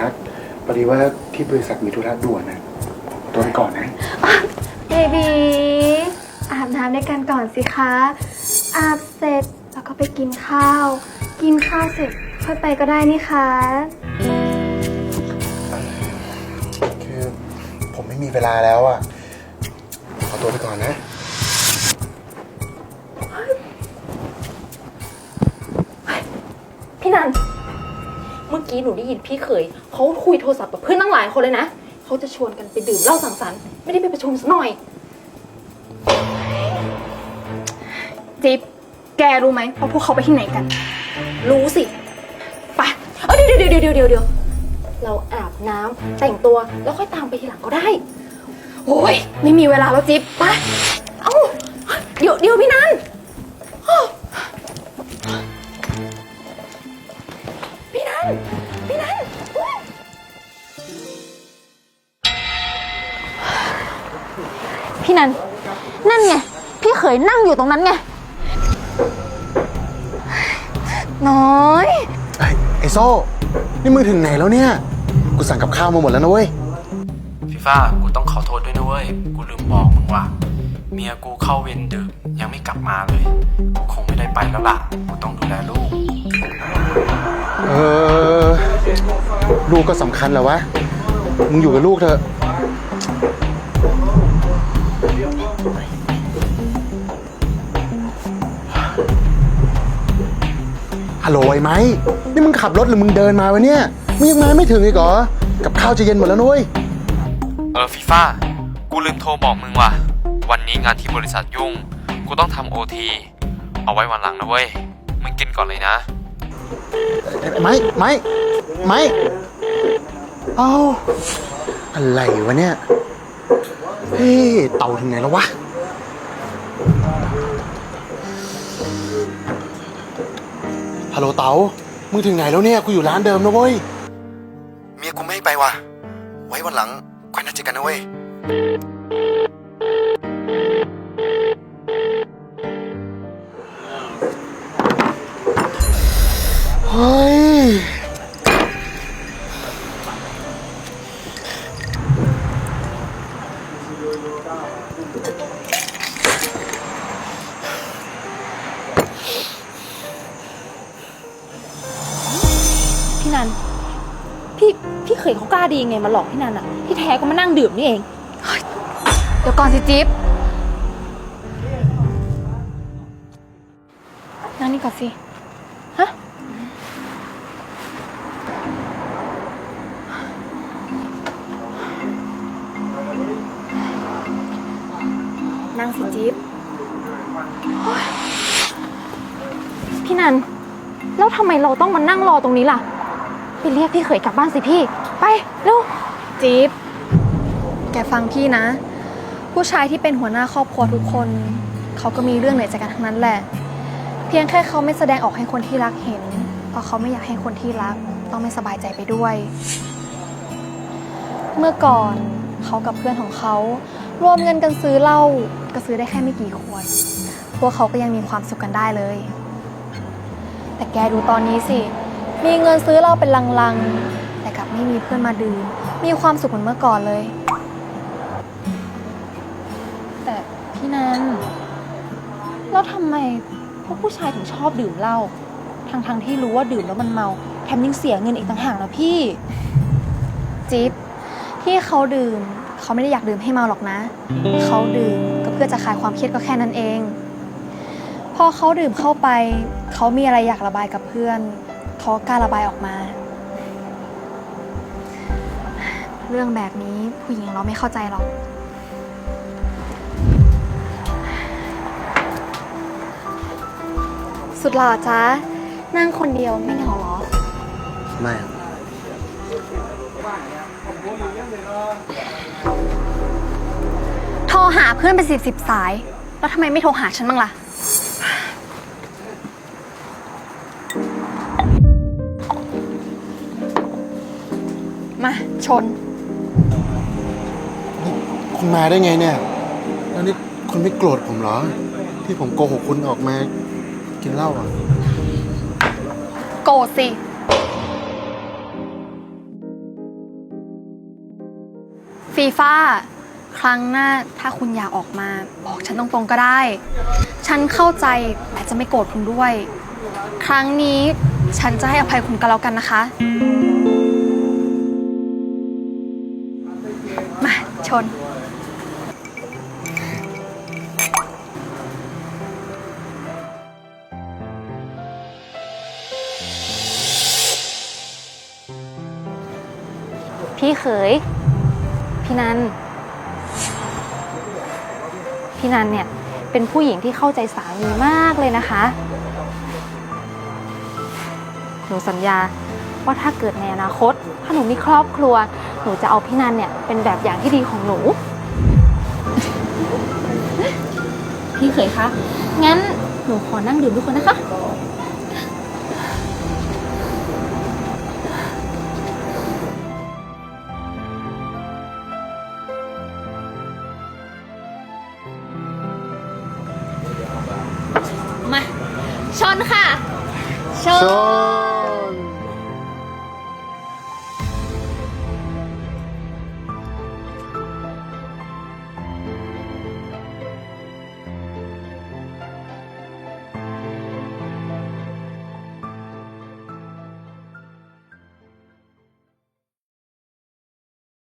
รักพอดีว่าที่บริษัทมีธุระด่วนนะขอตัวไปก่อนนะ เบบีอาบน้ำด้วยกันก่อนสิคะ อาบเสร็จแล้วก็ไปกินข้าว กินข้าวเสร็จค่อยไปก็ได้นี่คะคือผมไม่มีเวลาแล้วอะ ขอตัวไปก่อนนะ พี่นัน เมื่อกี้หนูได้ยินพี่เขยเขาคุยโทรศัพท์กับเพื่อนตั้งหลายคนเลยนะเขาจะชวนกันไปดื่มเหล้าสังสรรค์ไม่ได้ไปประชุมสักหน่อย จิ๊บแกรู้ไหมว่าพวกเขาไปที่ไหนกัน รู้สิไปเอ้ยเดี๋ยวเดี๋ยวเดี๋ยวเดี๋ยวเดี๋ยวเราอาบน้ำแต่งตัวแล้วค่อยตามไปทีหลังก็ได้ โอ้ยไม่มีเวลาแล้วจิ๊บไปเอ้าเดี๋ยวเดี๋ยวพี่นัน พี่นัน นั่นไง พี่เขยนั่งอยู่ตรงนั้นไง น้อย ไอ้ไอโซ่ นี่มึงถึงไหนแล้วเนี่ย กูสั่งกับข้าวมาหมดแล้วนะเว้ย พี่ฟ้ากูต้องขอโทษด้วยนะเว้ย กูลืมบอกมึงว่า เมียกูเข้าเวรดึกยังไม่กลับมาเลย กูคงไม่ได้ไปแล้วล่ะ กูต้องดูแลลูก เออ ลูกก็สำคัญแหละวะ มึงอยู่กับลูกเถอะ ฮัลโหลไอ้ไหมนี่มึงขับรถหรือมึงเดินมาวะเนี่ย มึงยังมาไม่ถึงอีกเหรอ กับข้าวจะเย็นหมดแล้วนุ้ย เออฟีฟ่ากูลืมโทรบอกมึงว่ะ วันนี้งานที่บริษัทยุ่ง กูต้องทำโอทีเอาไว้วันหลังนะเว้ย มึงกินก่อนเลยนะ ไม้ไม้ไม้เอ้าอะไรวะเนี่ย เฮ้ยเต่าถึงไหนแล้ววะ ฮัลโหลเต๋ามึงถึงไหนแล้วเนี่ย กูอยู่ร้านเดิมนะเว้ย เมียกูไม่ให้ไปว่ะ ไว้วันหลังค่อยนัดเจอกันนะเว้ย เฮ้ย นัน พี่พี่เขยเขากล้าดียังไงมาหลอกพี่นันอะที่แท้ก็มานั่งดื่มนี่เองเดี๋ยวก่อนสิจิ๊บนั่งนี่ก่อนสิ ฮะ นั่งสิจิ๊บพี่นัน แล้วทำไมเราต้องมานั่งรอตรงนี้ล่ะ ไปเรียกพี่เขยกลับบ้านสิพี่ ไปเร็วจิ๊บแกฟังพี่นะ ผู้ชายที่เป็นหัวหน้าครอบครัวทุกคน เขาก็มีเรื่องเหนื่อยใจกันทั้งนั้นแหละ เพียงแค่เขาไม่แสดงออกให้คนที่รักเห็น เพราะเขาไม่อยากให้คนที่รัก ต้องไม่สบายใจไปด้วย เมื่อก่อนเขากับเพื่อนของเขา รวมเงินกันซื้อเหล้าก็ซื้อได้แค่ไม่กี่ขวด พวกเขาก็ยังมีความสุขกันได้เลย แต่แกดูตอนนี้สิ มีเงินซื้อเหล้าเป็นลังๆ แต่กลับไม่มีเพื่อนมาดื่ม มีความสุขเหมือนเมื่อก่อนเลย แต่พี่นันแล้วทำไมพวกผู้ชายถึงชอบดื่มเหล้าทั้งทงๆที่รู้ว่าดื่มแล้วมันเมา แถมยังเสียเงินอีกต่างหากนะพี่ จิ๊บที่เขาดื่ม เขาไม่ได้อยากดื่มให้เมาหรอกนะ เขาดื่มก็เพื่อจะคลายความเครียดก็แค่นั้นเอง พอเขาดื่มเข้าไป เขามีอะไรอยากระบายกับเพื่อน เขาก็กล้าระบายออกมา เรื่องแบบนี้ผู้หญิงเราไม่เข้าใจหรอก สุดหล่อจ้านั่งคนเดียวไม่เหงาเหรอ ไม่โทรหาเพื่อนไปสิบสิบสาย แล้วทำไมไม่โทรหาฉันบ้างล่ะ ชน คุณมาได้ไงเนี่ย แล้วนี่คุณไม่โกรธผมเหรอ ที่ผมโกหกคุณออกมากินเหล้าอะ โกรธสิ ฟีฟ่า ครั้งหน้าถ้าคุณอยากออกมา บอกฉันตรงๆก็ได้ ฉันเข้าใจแต่จะไม่โกรธคุณด้วย ครั้งนี้ฉันจะให้อภัยคุณก็แล้วกันนะคะ ชน พี่เขย พี่นัน พี่นันเนี่ย เป็นผู้หญิงที่เข้าใจสามีมากเลยนะคะ หนูสัญญาว่าถ้าเกิดในอนาคต ถ้าหนูมีครอบครัว หนูจะเอาพี่นันเนี่ยเป็นแบบอย่างที่ดีของหนู พี่เขยคะ งั้นหนูขอนั่งดื่มทุกคนนะคะ มาชนค่ะชชนน